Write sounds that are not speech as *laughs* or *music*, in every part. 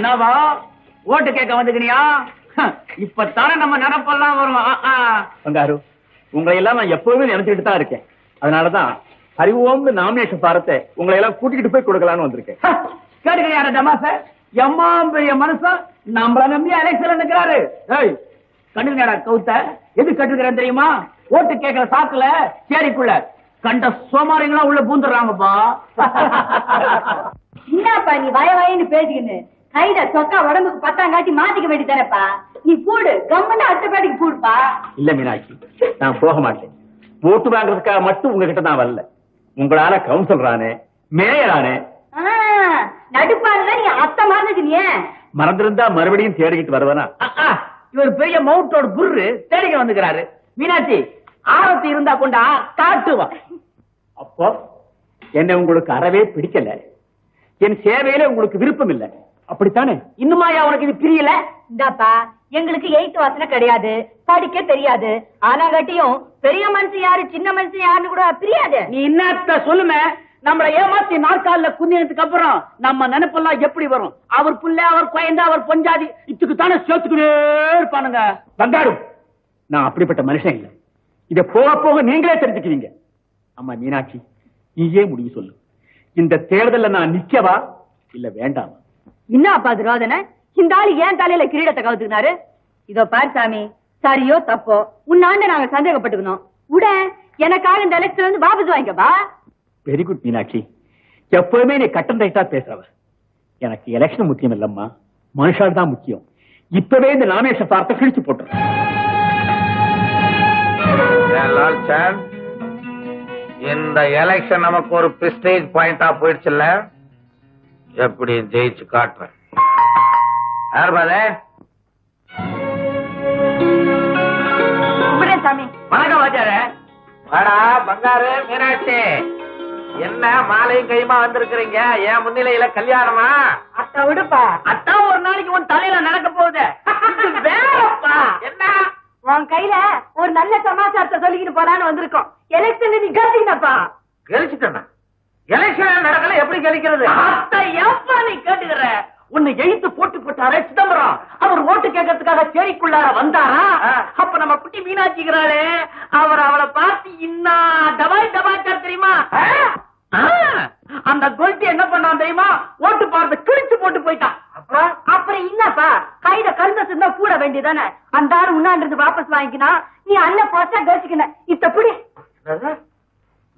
என்னவா? ஓட்டு கேட்க வந்துக்கினியா? இப்பதானே நம்ம நினப்பெல்லாம் வரும். உங்களை எல்லாம் நான் எப்பவுமே நினைச்சுட்டு தான் இருக்கேன். அதனாலதான் அறிவோம்னு நாமினேஷன் பாரத்தை உங்களை எல்லாம் கூட்டிட்டு போய் கொடுக்கலான்னு வந்திருக்கேன். ஹ, கேட்டுக்கிறியா தமாச எம்மா பெரிய மனுஷன் நம்மள நம்பி எலெக்ஷன் நிக்கிறாரு. ஏய் கண்டுங்கடா கவுத்த? எது கட்டுக்கிறேன் தெரியுமா? ஓட்டு கேட்கிற சாக்குல சேரிக்குள்ள. கண்ட சோமாரிங்களா உள்ள பூந்துடுறாங்கப்பா. *laughs* என்னப்பா நீ வய வயன்னு பேசிக்கின்னு? கைத சொக்கா உடம்புக்கு பத்தாங்காட்டி மாத்திக்க வேண்டியதானப்பா நீ கூடு கம்மன்னு அடுத்த பேட்டிக்கு கூடுப்பா இல்ல மீனாட்சி நான் போக மாட்டேன். ஓட்டு வாங்குறதுக்காக மட்டும் உங்ககிட்ட நான் வரல. உங்களால கவுன்சிலரானே மேயரானே. ஆ, நடுப்பாருல நீ அத்தை மறந்துக்கினியே மறந்திருந்தா மறுபடியும் தேடிக்கிட்டு வருவனா? இவர் பெரிய மவுட்டோட புர்ரு தேடிக்க வந்துக்கிறாரு. மீனாட்சி ஆரத்தி இருந்தா கொண்டா காட்டுவா அப்போ என்ன உங்களுக்கு அறவே பிடிக்கல. என் சேவையில உங்களுக்கு விருப்பம் இல்ல. அப்படித்தானே? இன்னுமாயா உனக்கு இது பிரியல? இந்தாப்பா எங்களுக்கு எயித்து வாசனை கிடையாது. படிக்க தெரியாது. ஆனாங்காட்டியும் பெரிய மனுஷன் யாரு சின்ன மனுஷன் யாருன்னு கூட தெரியாது நீ என்னத்த சொல்லுமே? நம்மள ஏமாத்தி நாற்காலில குந்தினதுக்கு அப்புறம் நம்ம நினைப்பெல்லாம் எப்படி வரும்? அவர் புள்ள அவர் குழந்தை அவர் பொஞ்சாதி இதுக்கு தானே சேர்த்துக்கிட்டே இருப்பானுங்க. பங்காரு நான் அப்படிப்பட்ட மனுஷன் இல்ல. இத போக போக நீங்களே தெரிஞ்சுக்குவீங்க அம்மா மீனாட்சி நீயே முடிவு சொல்லு. இந்த தேர்தல்ல நான் நிக்கவா இல்ல வேண்டாமா? என்னப்பா அது ரோதனை இந்த ஆளு ஏன் தலையில கிரீடத்தை கவுத்துக்கினாரு? இதோ பாரு சாமி சரியோ தப்போ உன்னாண்ட நாங்க சந்தேகப்பட்டுக்கணும். உட எனக்காக இந்த எலெக்ஷன் வந்து வாபஸ் வாங்கிக்கப்பா. Very good Meenakshi. எப்பவுமே நீ கட்டம் ரைட்டா பேசுறவ. எனக்கு எலெக்ஷன் முக்கியம் இல்லம்மா. மனுஷால் தான் முக்கியம். இப்பவே இந்த நாமினேஷன் பார்த்த கிழிச்சு சார் இந்த எலெக்ஷன் நமக்கு ஒரு பிஸ்டேஜ் பாயிண்டா போயிடுச்சுல்ல? எப்படி ஜெயிச்சு காட்டுறேன் யார் பாதே? சாமி. வணக்கம் வாச்சார வாடா பங்காரு மீனாட்சி. என்ன மாலையும் கையுமா வந்திருக்கிறீங்க? என் முன்னிலையில கல்யாணமா? அத்தை விடுப்பா. அத்தான் ஒரு நாளைக்கு உன் தலையில நடக்க போகுது. வேறப்பா. என்ன? உன் கையில ஒரு நல்ல சமாச்சாரத்தை சொல்லிக்கிட்டு போலான்னு வந்திருக்கோம். எலெக்ஷன் நீ கட்டினப்பா கெலிச்சிட்டேன் எலெக்ஷன் நடக்கல எப்படி ஏப்பா நீ கேட்டுக்கிற? உன்னை எழுத்து போட்டு போட்டாரே சிதம்பரம். அவர் ஓட்டு கேட்கறதுக்காக சேரிக்குள்ளார வந்தாரா. அப்ப நம்ம குட்டி மீனாட்சிக்கிறாளே அவர் அவளை பார்த்து இன்னா டபாய் டபாய்ச்சார் தெரியுமா. அந்த கொல்ட்டி என்ன பண்ணான் தெரியுமா? ஓட்டு பார்த்து கிழிச்சு போட்டு போயிட்டான் அப்புறம் அப்புறம் என்னப்பா? கையில கருந்த இருந்தா கூட வேண்டியதானே அந்த ஆறு உண்ணாண்டிருந்து வாபஸ் வாங்கிக்கினா நீ அண்ணன் போச்சா கழிச்சுக்கின இத்த புடி?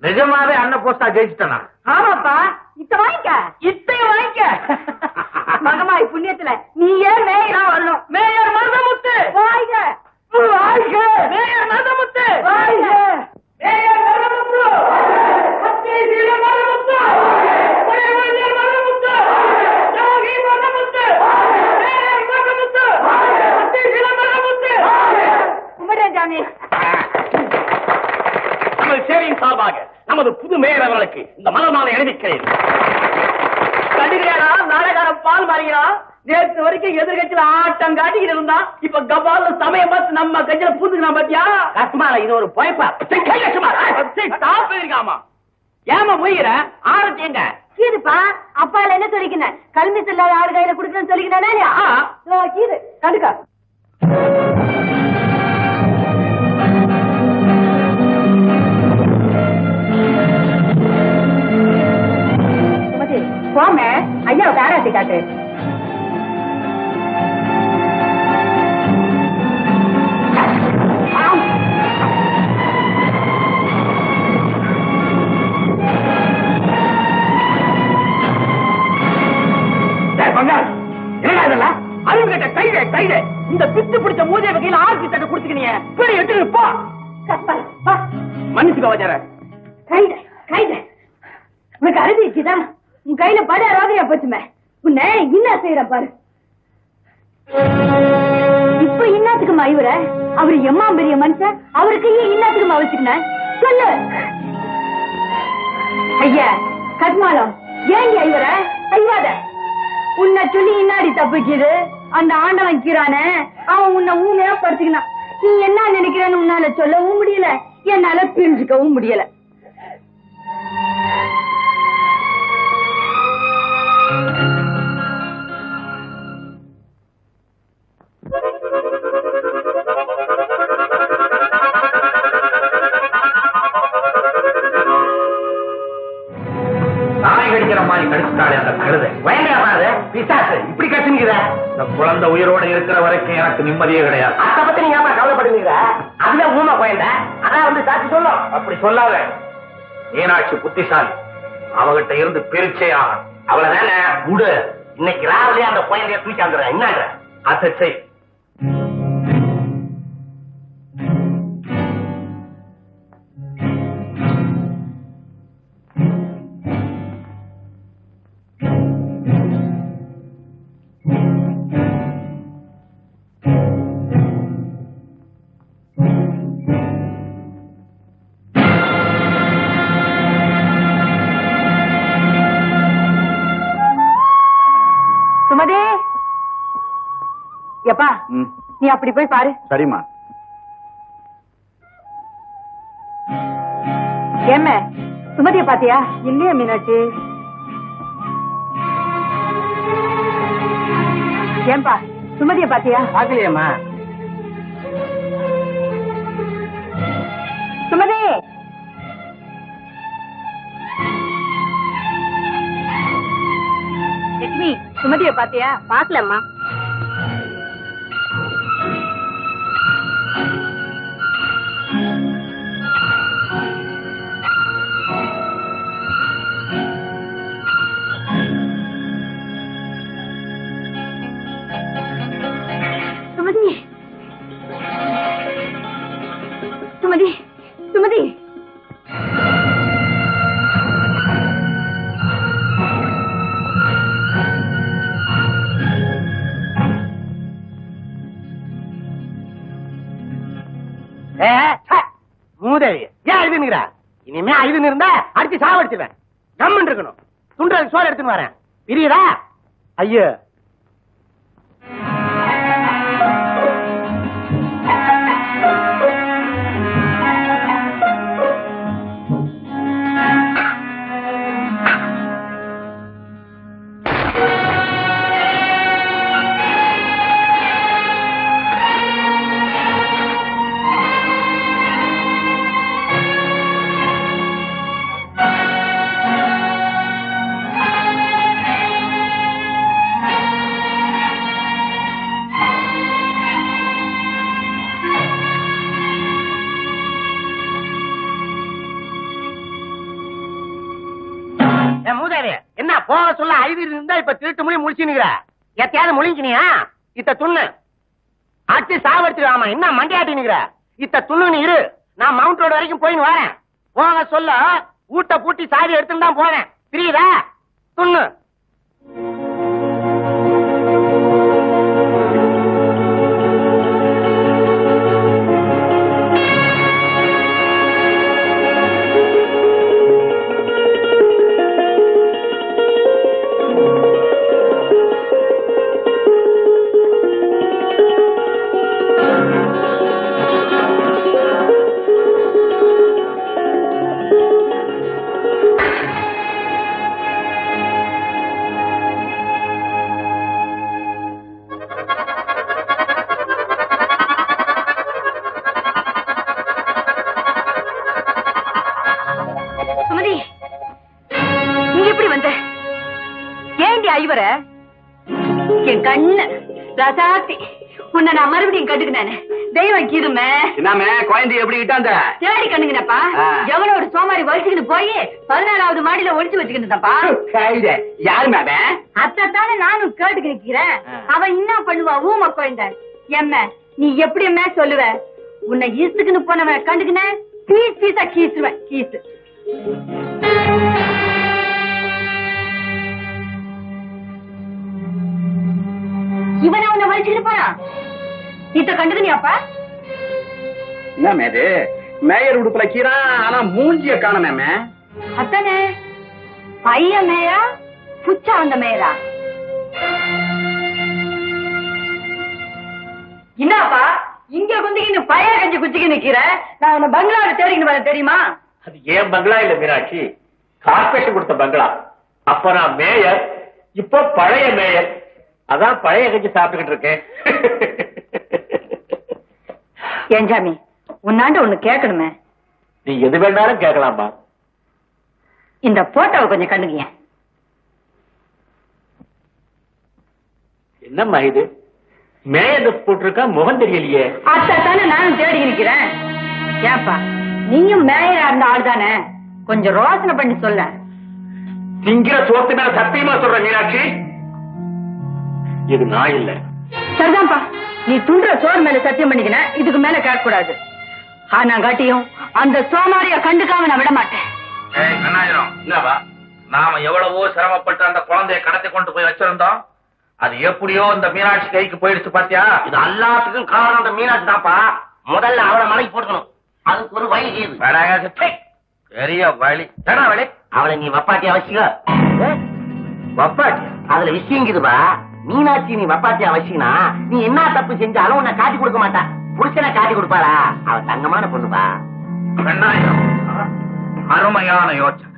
நிஜமாவே அண்ணன் போஸ்டா ஜெயிச்சிட்டனா? ஆமாப்பா. இத்த வாங்கிக்க. இத்தையும் வாங்கிக்க? *laughs* மகமாய் புண்ணியத்துல நீ ஏன் மேயரா வரணும். மேயர் மருதமுத்து! வாங்க வாழ்க மேயர் மருதமுத்து! வாழ்க. மேயர் மருதமுத்து பச்சை வீர மருதமுத்து குறைவழியர் மருதமுத்து யோகி மருதமுத்து மேயர் மருதமுத்து பச்சை வீர மருதமுத்து கும்பிடுறேன் சாமி நமது சேவையின் சார்பாக நமது புது மேயர் அவர்களுக்கு இந்த மலர்மாலை அணிவிக்கிறேன். நாடகாரம் பால் மாறிகிறா நேற்று வரைக்கும் எதிர்கட்சியில ஆட்டம் காட்டிக்கிட்டு இருந்தான் இப்ப கபால சமயம் பார்த்து நம்ம கட்சியில பூந்துக்கலாம் பாத்தியா? கஸ்மால இது ஒரு பொயப்பா. சாப்பிடுறாமா ஏமா போயிற ஆரத்தி எங்க? கீதுப்பா அப்பால என்ன சொல்லிக்கின? கல்வி செல்லாத ஆறு கையில குடுக்கணும்னு சொல்லிக்கினா. கீது கடுக்கா கேட்ட கைதே கைதே இந்த பித்து பிடிச்ச மூதே வகையில ஆர்த்தி தட்டை குடுத்துக்கினீங்க பிடி எட்டு போ. மன்னிச்சுக்கோ வச்சார கைத கைத உனக்கு அழுது இருக்குதா? உன் கையில பட ரோதையா போச்சுமே. உன்னை என்ன செய்யற பாரு. இப்ப இன்னாத்துக்குமா இவர? அவரு எம்மா பெரிய மனுஷன். அவருக்கு ஏன் இன்னாத்துக்குமா வச்சுக்கின? சொல்லு. ஐயா கத்மாலம் ஏங்க இவர? செய்வாத உன்னை சொல்லி இன்னாடி தப்பிக்குது? அந்த ஆண்டவன் கீரானே அவன் உன்னை ஊமையா படுத்துக்கினான். நீ என்ன நினைக்கிறேன்னு உன்னால சொல்லவும் முடியல. என்னால பிரிஞ்சுக்கவும் முடியல. நிம்மதியே கிடையாது. அத பத்தி நீங்க ஏமா கவலைப்படுவீங்க அதுல ஊமை குழந்தை அதான் வந்து சாட்சி சொல்லும். அப்படி சொல்லாத. மீனாட்சி புத்திசாலி. அவகிட்ட இருந்து பிரிச்சே ஆகணும். அவ்வளவுதானே? விடு. இன்னைக்கு ராவிலே அந்த குழந்தைய தூக்காந்துறேன் என்னங்க? அதை செய் எப்பா நீ அப்படி போய் பாரு. சரிம்மா. ஏம்ம சுமதிய பாத்தியா? இல்லையா மீனாட்சி? ஏன்பா சுமதிய பாத்தியா? பாக்கலையம்மா. சுமதி! லட்சுமி சுமதிய பாத்தியா? பாக்கலம்மா. மூதேவி ஏன் அழுதுனுங்கிற இனிமே அழுதுன்னு இருந்தா அடிச்சு சாவடிச்சிருவேன் கம்மன் இருக்கணும். துண்டுறதுக்கு சோறு எடுத்துன்னு வரேன். பிரியுதா? ஐயோ. சொல்ல சொல்ல அழுது இருந்தா இப்ப திருட்டு மொழி முடிச்சுனுங்கிற எத்தையாவது முழிஞ்சினியா? இத்த துண்ணு. அடிச்சு சாவடிச்சிருவாமா என்ன மண்டியாட்டினுங்கிற இத்த துண்ணு இரு. நான் மவுண்ட் ரோடு வரைக்கும் போயின்னு வரேன். போக சொல்ல ஊட்ட பூட்டி சாவி எடுத்துன்னு தான் போறேன் புரியுதா? துண்ணு. ஐவர என் கண்ணு ரசாத்தி உன்னை நான் மறுபடியும் கட்டுக்கினேன் தெய்வம் கிருமே. என்னமே குழந்தை எப்படி கிட்டாந்த தேடி கண்ணுங்கப்பா ஆ. எவனோ ஒரு சோமாரி வலிச்சுக்கிட்டு போய் பதினாலாவது மாடியில ஒளிச்சு வச்சுக்கிட்டுப்பா யாரு மேமே? அத்தானே நானும் கேட்டுக்கு நிக்கிறேன். அவன் என்ன பண்ணுவா ஊம குழந்தை? எம்ம நீ எப்படி அம்மா சொல்லுவ? உன்னை ஈஸ்துக்குன்னு போனவன் கண்டுக்கின பீஸ் பீஸா கீசுவேன் கீசு. இவனை உன்னை வலிச்சுக்கிட்டு போறான் இத்த கண்டுக்கினியாப்பா என்ன மேது? மேயர் உடுப்புல கீரா ஆனா மூஞ்சிய காணமேமே அத்தானே பையன் மேயரா புச்சா வந்த மேயரா? என்னப்பா இங்க குந்திக்கின்னு பைய கஞ்சி குச்சிக்கு நிக்கிற? நான் உன்னை பங்களாவை தேடிக்கிட்டு வரேன் தெரியுமா? அது ஏன் பங்களா இல்ல மீனாட்சி? கார்பரேஷன் கொடுத்த பங்களா. அப்ப நான் மேயர் இப்போ பழைய மேயர். அதான் பழைய கஞ்சி சாப்பிட்டுக்கிட்டு இருக்கேன். ஏன் சாமி உன்னாண்ட ஒண்ணு கேட்கணுமே. நீ எது வேணாலும் கேட்கலாமா இந்த போட்டோவை கொஞ்சம் கண்டுங்க என்னம்மா இது? மேயர் போட்டிருக்கா முகம் தெரியலையே. அத்தை தானே நானும் தேடி நிக்கிறேன் ஏப்பா நீயும் மேயரா இருந்த ஆள் தானே? கொஞ்சம் ரோசனை பண்ணி சொல்ல திங்கிற சோத்து மேல சத்தியமா சொல்ற மீனாட்சி? இது நான் இல்ல. சரிதான்ப்பா. நீ துண்டுற சோறு மேல சத்தியம் பண்ணிக்கின இதுக்கு மேல கேட்க கூடாது ஆனா காட்டியும் அந்த சோமாரிய கண்டுக்காம நான் விட மாட்டேன் நாம எவ்வளவோ சிரமப்பட்டு அந்த குழந்தைய கடத்தி கொண்டு போய் வச்சிருந்தோம். அது எப்படியோ இந்த மீனாட்சி கைக்கு போயிடுச்சு பாத்தியா? இது எல்லாத்துக்கும் காரணம் அந்த மீனாட்சி தான்ப்பா. முதல்ல அவளை மலைக்கு போட்டுக்கணும். அதுக்கு ஒரு வழி இது வேணாங்க, சீ. பெரிய வழி. என்ன வழி? அவளை நீ வப்பாட்டி அவசியம் வப்பாட்டி அதுல விஷயங்குதுப்பா மீனாட்சி நீ வப்பாட்டி அவசியனா நீ என்ன தப்பு செஞ்சாலும் உன்னை காட்டி கொடுக்க மாட்டா. புருஷனை காட்டி கொடுப்பாரா அவ தங்கமான பொண்ணுப்பா. அருமையான யோசனை.